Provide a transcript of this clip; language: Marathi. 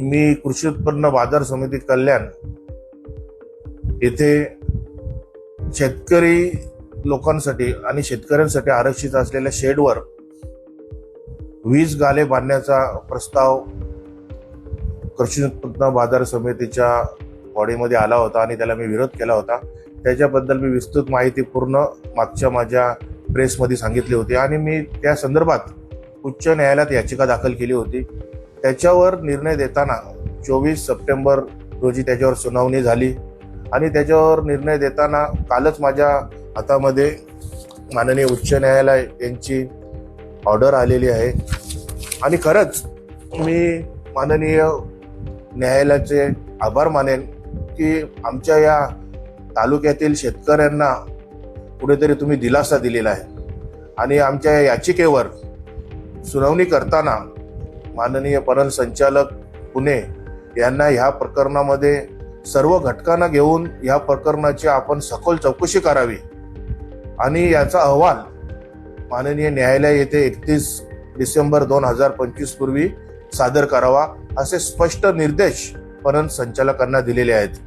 मी कृषी उत्पन्न बाजार समिती कल्याण येथे शेतकरी लोकांसाठी आणि शेतकऱ्यांसाठी आरक्षित असलेल्या शेडवर वीज गाले बांधण्याचा प्रस्ताव कृषी उत्पन्न बाजार समितीच्या बॉडीमध्ये आला होता आणि त्याला मी विरोध केला होता. त्याच्याबद्दल मी विस्तृत माहिती पूर्ण मागच्या माझ्या प्रेसमध्ये सांगितली होती आणि मी त्या संदर्भात उच्च न्यायालयात याचिका दाखल केली होती. त्याच्यावर निर्णय देताना चोवीस सप्टेंबर रोजी त्याच्यावर सुनावणी झाली. आणि त्याच्यावर निर्णय देताना कालच माझ्या हातामध्ये माननीय उच्च न्यायालय यांची ऑर्डर आलेली आहे. आणि खरंच मी माननीय न्यायालयाचे आभार मानेन की आमच्या या तालुक्यातील शेतकऱ्यांना कुठेतरी तुम्ही दिलासा दिलेला आहे. आणि आमच्या या याचिकेवर सुनावणी करताना माननीय पणन संचालक पुणे यांना ह्या प्रकरणामध्ये सर्व घटकांना घेऊन ह्या प्रकरणाची आपण सखोल चौकशी करावी. आणि याचा अहवाल माननीय न्यायालय येथे एकतीस डिसेंबर दोन हजार पंचवीस पूर्वी सादर करावा असे स्पष्ट निर्देश पणन संचालकांना दिलेले आहेत.